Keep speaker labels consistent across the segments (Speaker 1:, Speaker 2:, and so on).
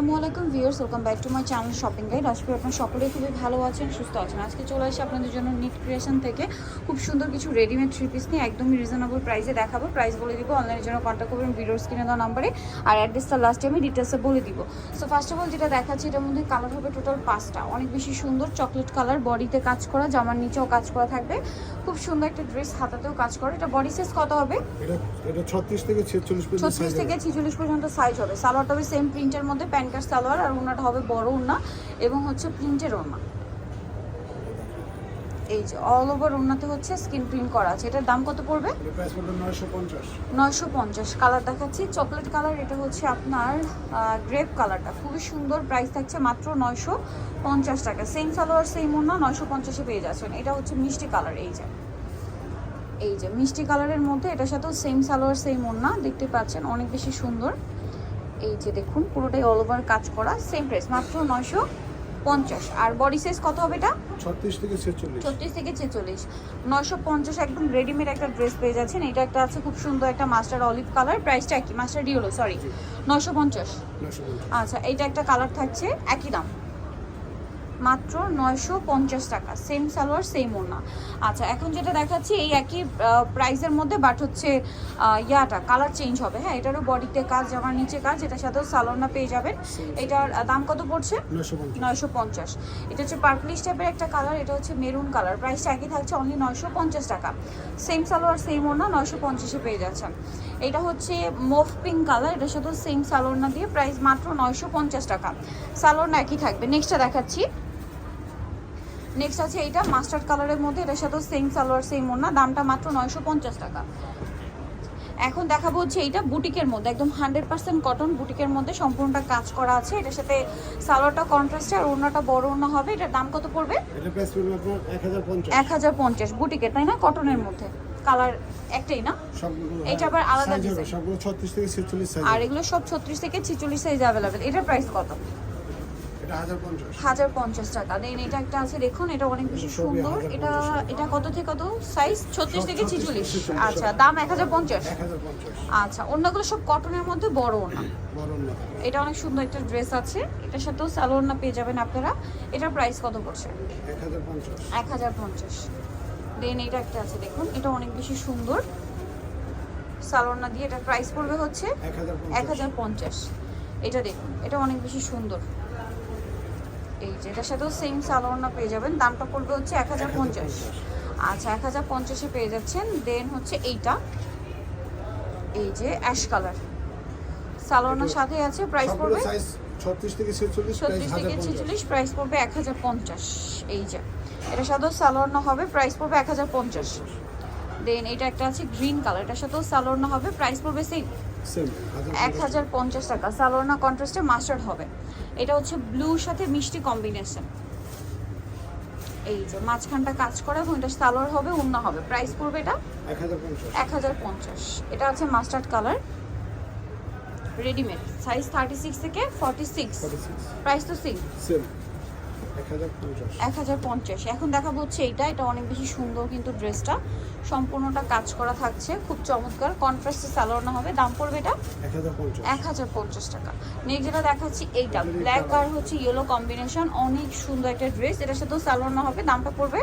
Speaker 1: আসসালামু আলাইকুম viewers welcome back to my channel shopping guide. আজকে আপনারা সকলেই খুবই ভালো আছেন সুস্থ আছেন। আজকে চলে আসি আপনাদের জন্য নিট ক্রিয়েশন থেকে। খুব সুন্দর কিছু রেডিমেড থ্রি পিস নিয়ে একদমই রিজনেবল প্রাইসে দেখাবো। প্রাইস বলে দিব অনলাইনের জন্য কন্ট্যাক্ট করবেন ভিডিওর স্ক্রিনে দেওয়া নাম্বারে আর অ্যাড্রেসটা লাস্টে আমি ডিটেলসে বলে দিব। সো ফার্স্ট অফ অল যেটা দেখাচ্ছি এটার মধ্যে কালার হবে টোটাল পাঁচটা। অনেক বেশি সুন্দর চকলেট কালার বডিতে কাজ করা জামার নিচেও কাজ করা থাকবে। খুব সুন্দর একটা ড্রেস হাতাতেও কাজ করে। এটা বডি সাইজ কত হবে?
Speaker 2: এটা ছত্রিশ থেকে ছেচল্লিশ পর্যন্ত
Speaker 1: ছত্রিশ
Speaker 2: size
Speaker 1: থেকে
Speaker 2: হবে।
Speaker 1: ছিচল্লিশ পর্যন্ত সাইজ হবে। সালোয়ারটা হবে সেম প্রিন্টের মধ্যে প্যান্ট কার্ড সালোয়ার আর ওনাটা হবে বড় ওনা এবং হচ্ছে প্রিন্টের ওনা এই যে অল ওভার ওনাতে হচ্ছে স্কিন প্রিন্ট করা আছে। এটার দাম কত পড়বে?
Speaker 2: নয়শো পঞ্চাশ।
Speaker 1: কালার দেখাচ্ছি। চকলেট কালার এটা হচ্ছে আপনার গ্রেপ কালারটা খুবই সুন্দর প্রাইস থাকছে মাত্র নয়শো পঞ্চাশ টাকা। সেম সালোয়ার সেম ওনা নয়শো পঞ্চাশে পেয়ে যাচ্ছেন। এটা হচ্ছে মিষ্টি কালার এই যে। এই যে মিষ্টি কালারের মধ্যে এটার সাথেও সেম সালোয়ার সেম ওনা দেখতে পাচ্ছেন অনেক বেশি সুন্দর। এই যে দেখুন পুরোটাই অল ওভার কাজ করা সেম প্রাইস মাত্র নয়শো পঞ্চাশ। আর বডি সাইজ কত হবে এটা?
Speaker 2: ছত্রিশ থেকে ছেচল্লিশ।
Speaker 1: ছত্রিশ থেকে ছেচল্লিশ। নয়শো পঞ্চাশ একদম রেডিমেড একটা ড্রেস পেয়ে যাচ্ছেন। এটা একটা আছে খুব সুন্দর একটা মাস্টার অলিভ কালার প্রাইসটা একই মাস্টার ডিওলো সরি নয়শো পঞ্চাশ। আচ্ছা এইটা একটা কালার থাকছে একই দাম। মাত্র নয়শো পঞ্চাশ টাকা। সেম সালোয়ার সেম ওনা আচ্ছা এখন যেটা দেখাচ্ছি এই একই প্রাইসের মধ্যে বাট হচ্ছে ইয়াটা কালার চেঞ্জ হবে। হ্যাঁ এটারও বডিতে কাজ জামার নিচে কাজ এটার সাথেও সালোয়ারনা পেয়ে যাবেন। এটার দাম কত পড়ছে?
Speaker 2: নয়শো পঞ্চাশ।
Speaker 1: এটা হচ্ছে পার্পলিশ টাইপের একটা কালার এটা হচ্ছে মেরুন কালার প্রাইসটা একই থাকছে অনলি নয়শো পঞ্চাশ টাকা। সেম সালোয়ার সেম ওনা নয়শো পঞ্চাশে পেয়ে যাচ্ছেন। এটা হচ্ছে মোভ পিঙ্ক কালার এটার সাথে সেম সালোয়ারনা দিয়ে প্রাইস মাত্র নয়শো পঞ্চাশ টাকা। সালোয়ারনা একই থাকবে। নেক্সটটা দেখাচ্ছি। নেক্সট আছে এইটা মাস্টার্ড কালারের মধ্যে এটার সাথে সেম সালোয়ার সেম ওনা দামটা মাত্র নয়শো পঞ্চাশ টাকা। এখন দেখাবো হচ্ছে এইটা বুটিকের মধ্যে একদম হান্ড্রেড পার্সেন্ট কটন বুটিকের মধ্যে সম্পূর্ণটা কাজ করা আছে। এটার সাথে সালোয়ারটা কন্ট্রাস্টে আর ওনাটা বড় ওনা হবে এটার দাম কত পড়বে?
Speaker 2: এক হাজার পঞ্চাশ।
Speaker 1: বুটিকের তাই না? কটনের মধ্যে। কালার একটাই না? এটা আবার আলাদা আর এগুলো সব ছত্রিশ থেকে ছিচল্লিশ সাইজ অ্যাভেলেবেল এটার প্রাইস কত?
Speaker 2: হাজার পঞ্চাশ।
Speaker 1: টাকা। দেন এটা একটা আছে দেখুন এটা অনেক বেশি সুন্দর। এটা এটা কত থেকে কত? সাইজ ছত্রিশ থেকে
Speaker 2: 36
Speaker 1: ছিচল্লিশ।
Speaker 2: থেকে 46
Speaker 1: আচ্ছা দাম এক হাজার পঞ্চাশ। আচ্ছা অন্যগুলো সব কটনের মধ্যে বড় ওনা
Speaker 2: না।
Speaker 1: এটা অনেক সুন্দর একটা ড্রেস আছে। এটার সাথেও সালোয়ার না পেয়ে যাবেন আপনারা। এটার প্রাইস কত পড়ছে?
Speaker 2: এক হাজার পঞ্চাশ।
Speaker 1: দেন এটা একটা আছে দেখুন এটা অনেক বেশি সুন্দর। সালোয়ার দিয়ে এটার প্রাইস পড়বে হচ্ছে
Speaker 2: এক হাজার পঞ্চাশ।
Speaker 1: এটা দেখুন এটা অনেক বেশি সুন্দর। এই যে এটার সাথেও সেম সালোয়ার না পেয়ে যাবেন। দামটা পড়বে হচ্ছে এক হাজার পঞ্চাশ। আচ্ছা এক হাজার পঞ্চাশে পেয়ে যাচ্ছেন। দেন হচ্ছে এইটা। এই যে অ্যাশ কালার সালোয়ারনার সাথে আছে প্রাইস পড়বে
Speaker 2: ছত্রিশ থেকে ছেচল্লিশ প্রাইস
Speaker 1: পড়বে এক হাজার পঞ্চাশ। এই যে এটা সাধারণ সালোয়ার হবে প্রাইস পড়বে এক হাজার পঞ্চাশ। দেন এটা একটা আছে গ্রিন কালার এটার সাথেও সালোয়ার হবে প্রাইস পড়বে সেম এক হাজার পঞ্চাশ টাকা সালোয়ার কন্ট্রাস্টে মাস্টার্ড হবে। এটা হচ্ছে ব্লুর সাথে মিষ্টি কম্বিনেশন এই যে মাঝখানটা কাজ করা এবং এটা সালোয়ার হবে অন্য হবে। প্রাইস পড়বে এটা
Speaker 2: এক হাজার পঞ্চাশ।
Speaker 1: এটা আছে mustard colour readymade size thirty six থেকে ফর্টি সিক্স প্রাইস তো সেম
Speaker 2: এক হাজার পঞ্চাশ।
Speaker 1: এখন দেখাবো হচ্ছে এইটা এটা অনেক বেশি সুন্দর কিন্তু ড্রেসটা। সম্পূর্ণটা কাজ করা থাকছে খুব চমৎকার। কন্ট্রাস্টে সালোয়ার হবে দাম পড়বে এটা?
Speaker 2: এক হাজার পঞ্চাশ।
Speaker 1: টাকা। নেক্সট যেটা দেখাচ্ছি এইটা। ব্ল্যাক আর হচ্ছে ইয়েলো কম্বিনেশন অনেক সুন্দর একটা ড্রেস এটার সাথেও সালোয়ার হবে দামটা পড়বে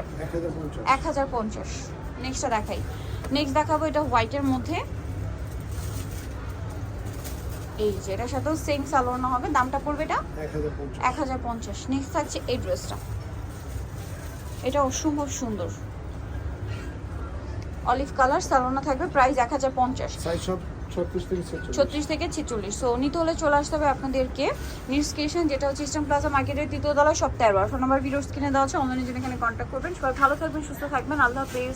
Speaker 2: এক হাজার পঞ্চাশ।
Speaker 1: নেক্সটটা দেখাই। নেক্সট দেখাবো এটা হোয়াইটের মধ্যে। এই যে এটার সাথেও সেম সালোয়ার হবে। দামটা পড়বে এটা?
Speaker 2: এক হাজার পঞ্চাশ।
Speaker 1: নেক্সট থাকছে এই ড্রেসটা এটা অসম্ভব সুন্দর। অলিভ কালার সালোনা থাকবে প্রাইস এক হাজার পঞ্চাশ।
Speaker 2: ছত্রিশ থেকে ছেচল্লিশ।
Speaker 1: সো নিতে হলে চলে আসতে হবে আপনাদেরকে নিউজ যেটা হচ্ছে ইস্টার্ন প্লাজা মার্কেটের তৃতীয় তলা সব তেরো। আর ফোন নাম্বার ভিডিওস কিনে দেওয়া আছে। অনলাইনে জন্য এখানে কন্ট্যাক্ট করবেন। সবাই ভালো থাকবেন সুস্থ থাকবেন। আল্লাহ হাফেজ।